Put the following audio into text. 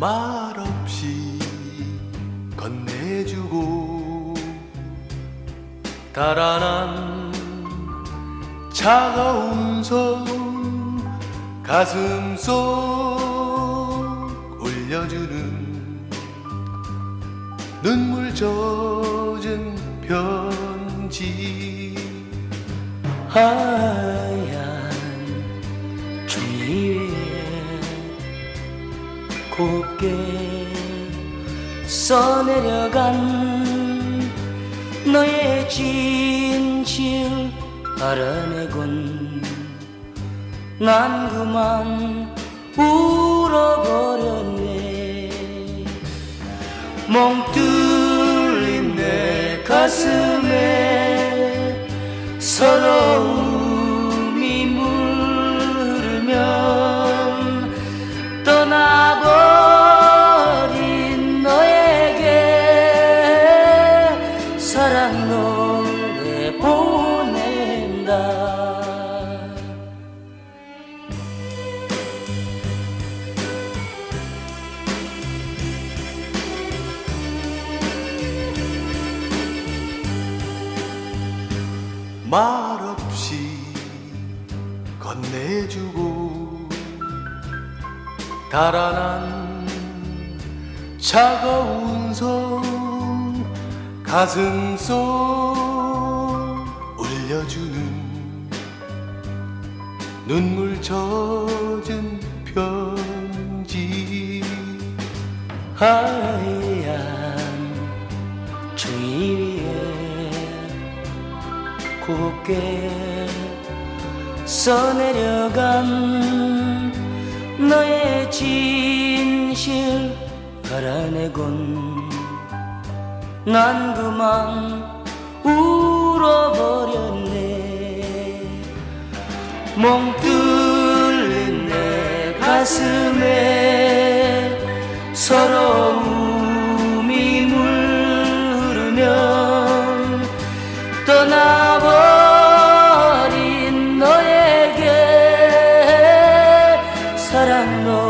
말없이 건네주고 달아난 차가운 손 가슴 속 올려주는 눈물 젖은 편지. 아. 곱게 써내려간 너의 진실 알아내곤 난 그만 울어버렸네. 멍 뚫린 내 가슴에 서러 말없이 건네주고 달아난 차가운 손 가슴 속 올려주는 눈물 젖은 편지. 하얀 위에 곱게 써내려간 너의 진실 알아내곤 난 그만 울어버렸네. 멍 뚫린 내 가슴에 서러움이 물으면 떠나 llorando